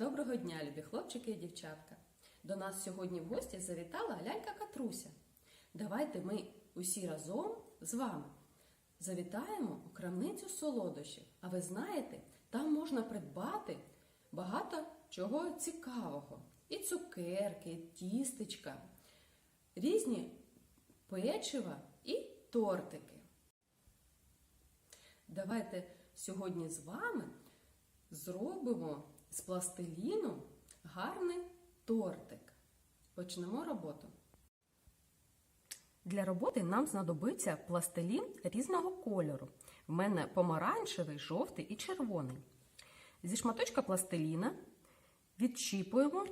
Доброго дня, любі хлопчики і дівчатка! До нас сьогодні в гості завітала лялька Катруся. Давайте ми усі разом з вами завітаємо у крамницю солодощів. А ви знаєте, там можна придбати багато чого цікавого. І цукерки, і тістечка, різні печива і тортики. Давайте сьогодні з вами зробимо з пластиліну гарний тортик. Почнемо роботу. Для роботи нам знадобиться пластилін різного кольору. В мене помаранчевий, жовтий і червоний. Зі шматочка пластиліна відчіпуємо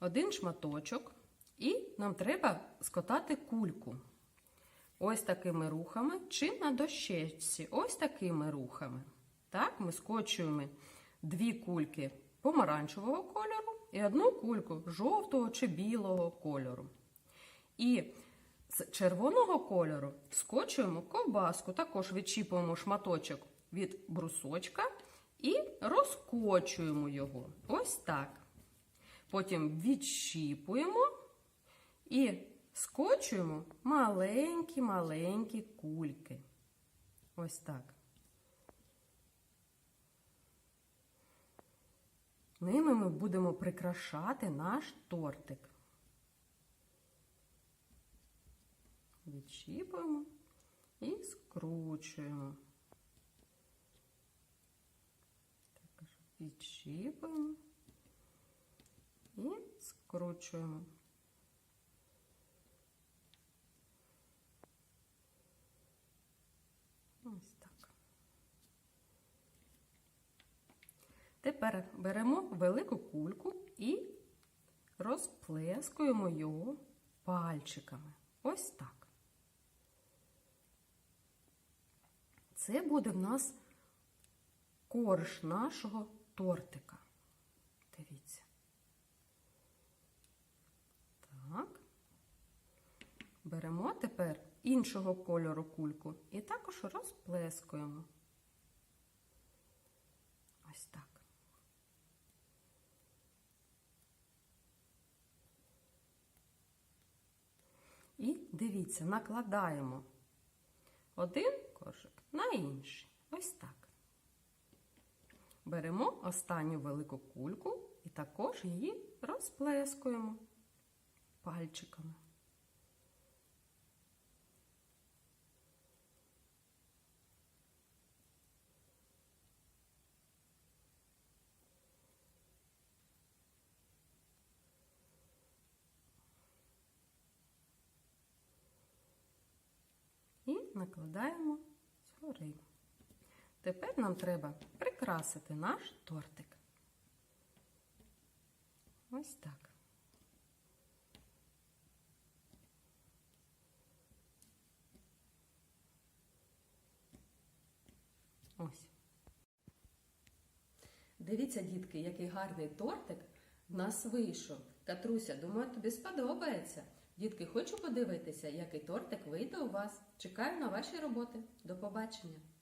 один шматочок і нам треба скотати кульку. Ось такими рухами чи на дощечці. Ось такими рухами. Так, ми скочуємо дві кульки помаранчевого кольору і одну кульку жовтого чи білого кольору. І з червоного кольору скочуємо ковбаску, також відчіпуємо шматочок від брусочка і розкочуємо його. Ось так. Потім відщіпуємо і скочуємо маленькі-маленькі кульки. Ось так. Ними ми будемо прикрашати наш тортик. Відчіпуємо і скручуємо. Також відчіпуємо і скручуємо. Ось так. Тепер беремо велику кульку і розплескуємо його пальчиками. Ось так. Це буде в нас корж нашого тортика. Дивіться. Так. Беремо тепер іншого кольору кульку і також розплескуємо. Ось так. І дивіться, накладаємо один кошик на інший. Ось так. Беремо останню велику кульку і також її розплескуємо пальчиками. і накладаємо згори. Тепер нам треба прикрасити наш тортик. Ось так. Ось. Дивіться, дітки, який гарний тортик в нас вийшов. Катруся, думаю, тобі сподобається. Дітки, хочу подивитися, який тортик вийде у вас. Чекаю на ваші роботи. До побачення!